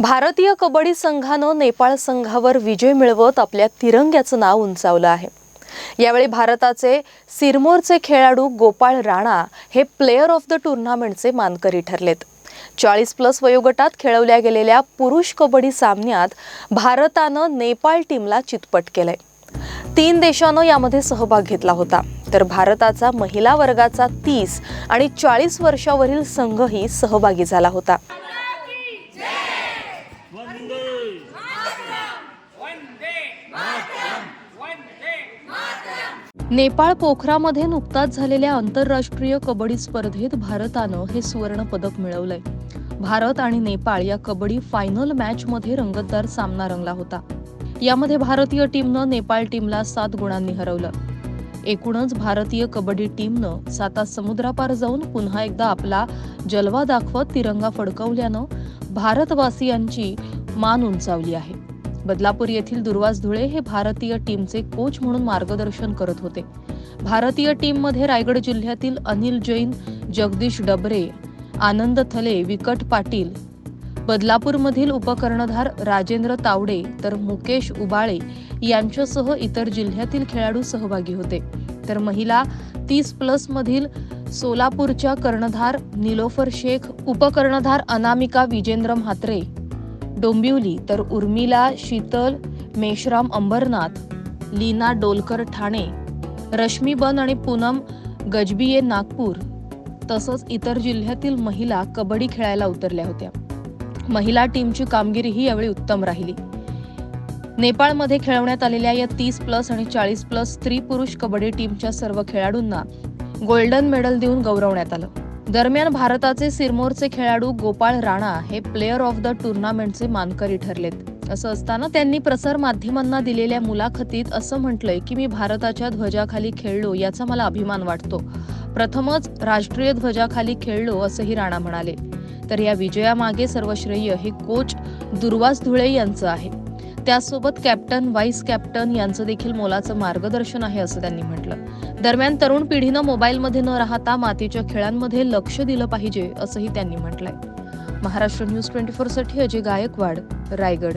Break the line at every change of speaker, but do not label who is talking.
भारतीय कबड्डी संघानं नेपाळ संघावर विजय मिळवत आपल्या तिरंग्याचं नाव उंचावलं आहे. यावेळी भारताचे सिरमोरचे खेळाडू गोपाळ राणा हे प्लेअर ऑफ द टुर्नामेंटचे मानकरी ठरलेत. चाळीस प्लस वयोगटात खेळवल्या गेलेल्या पुरुष कबड्डी सामन्यात भारतानं नेपाळ टीमला चितपट केलंय. तीन देशानं यामध्ये सहभाग घेतला होता. तर भारताचा महिला वर्गाचा तीस आणि चाळीस वर्षावरील संघही सहभागी झाला होता. नेपाळ पोखरामध्ये नुकताच झालेल्या आंतरराष्ट्रीय कबड्डी स्पर्धेत भारतानं हे सुवर्ण पदक मिळवलंय. भारत आणि नेपाळ या कबड्डी फायनल मॅच मध्ये रंगतदार सामना रंगला होता. यामध्ये भारतीय टीमनं नेपाळ टीमला सात गुणांनी हरवलं. एकूणच भारतीय कबड्डी टीमनं साता समुद्रापार जाऊन पुन्हा एकदा आपला जलवा दाखवत तिरंगा फडकवल्यानं भारतवासियांची मान उंचावली आहे. बदलापूर येथील दुर्वास धुळे हे भारतीय टीमचे कोच म्हणून मार्गदर्शन करत होते. भारतीय टीममध्ये रायगड जिल्ह्यातील अनिल जैन जगदीश डबरे आनंद थले विकट पाटील. बदलापूरमधील उपकर्णधार राजेंद्र तावडे तर मुकेश उबाळे यांच्यासह इतर जिल्ह्यातील खेळाडू सहभागी होते. तर महिला तीस प्लस मधील सोलापूरच्या कर्णधार निलोफर शेख उपकर्णधार अनामिका विजेंद्र म्हात्रे डोंबिवली तर उर्मिला शीतल मेश्राम अंबरनाथ लीना डोलकर ठाणे रश्मी बन आणि पूनम गजबिये नागपूर तसंच इतर जिल्ह्यातील महिला कबड्डी खेळायला उतरल्या होत्या. महिला टीमची कामगिरीही यावेळी उत्तम राहिली. नेपाळमध्ये खेळवण्यात आलेल्या या तीस प्लस आणि चाळीस प्लस स्त्री पुरुष कबड्डी टीमच्या सर्व खेळाडूंना गोल्डन मेडल देऊन गौरवण्यात आलं. दरम्यान भारताचे सिरमोरचे खेळाडू गोपाळ राणा हे प्लेअर ऑफ द टुर्नामेंटचे मानकरी ठरलेत. असं असताना त्यांनी प्रसार माध्यमांना दिलेल्या मुलाखतीत असं म्हटलंय की मी भारताच्या ध्वजाखाली खेळलो याचा मला अभिमान वाटतो. प्रथमच राष्ट्रीय ध्वजाखाली खेळलो असंही राणा म्हणाले. तर या विजयामागे सर्व श्रेय हे कोच दुर्वास धुळे यांचं आहे. त्यासोबत कॅप्टन व्हाईस कॅप्टन यांचं देखील मोलाचं मार्गदर्शन आहे असं त्यांनी म्हटलं. दरम्यान तरुण पिढीनं मोबाईलमध्ये न राहता मातीच्या खेळांमध्ये लक्ष दिलं पाहिजे असंही त्यांनी म्हटलंय. महाराष्ट्र न्यूज ट्वेंटी फोरसाठी अजय गायकवाड रायगड.